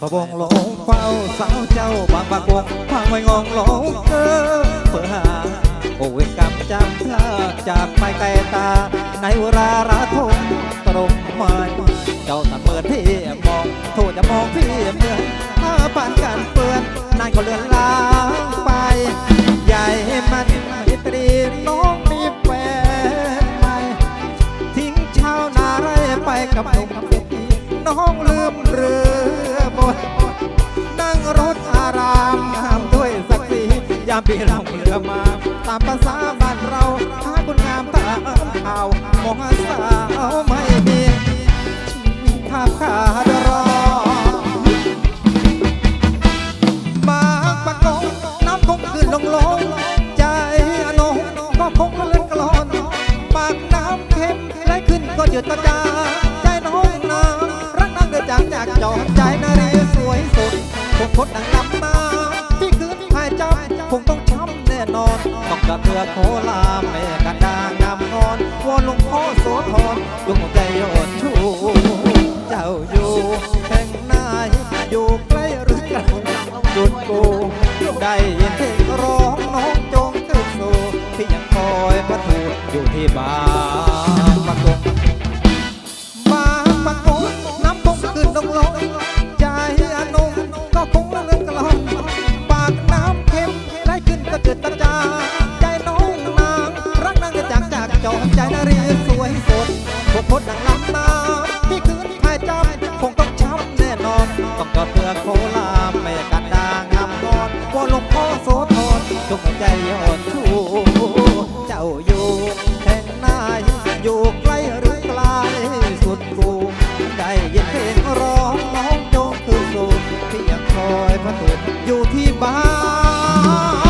พระวงหลงเฝ้าสาวเจ้าบางบางวงพังไว้งงหลงเออเพื่อหาโอเวกรรมจำพลาดจากไปไกลตา ในเวลาระทมตรงม่เจ้าทำเมินพี่มอง โทษจะมองพี่เหมือนผ้าปานกันเปื้อนนายก็เลือนลางไป ใหญ่มันไม่ตรีน้องมีแฟนใหม่ทิ้งชาวนาไรไปกับหนุ่มเศรษฐีน้องลืมเรือ รถอารามงามด้วยศักดิ์ศรียามปีเราเรือมา ตามภาษาบ้านเราหาคุณงามตามข่าวมองสาวไม่มีภาพขาดรอมาปะกงน้ำคงขึ้นลงลงใจอนงก็คงเลื่อนกลอนปากน้ำเค็มไหลขึ้นก็หยุดก็จางใจน้องนารักนางเดือดจางจากจอใจนารีสวยสุด คงพดดังลำมาพี่คืนหายจำคงต้องช้ำแน่นอนต้องกระเทือโคลาแม่กันดางงามงอนวอนหลวงพ่อโสธรจงใจโยนชูเจ้าอยู่แห่งไหนอยู่ใกล้หรือไกลจุดกูได้ยินเพลงร้องน้องจงขึ้นสู่ที่ยังคอยพระทูอยู่ที่บ้าน ตะจาใจน้องนางรักนางจะจากจากจอใจนารีสวยสดพวกพดดังลำน้ำที่คืนหายจำคงต้องช้ำแน่นอนต้องกอดเพื่อโคลามไม่กันดางงามงอนว่าหลวงพ่อโสธรจงใจยอดชูเจ้าอยู่แห่งไหนอยู่ใกล้หรือไกลสุดกูได้ยินเพลงร้องน้องจงคือสู่ที่ยังคอยพระตุอยู่ที่บ้าน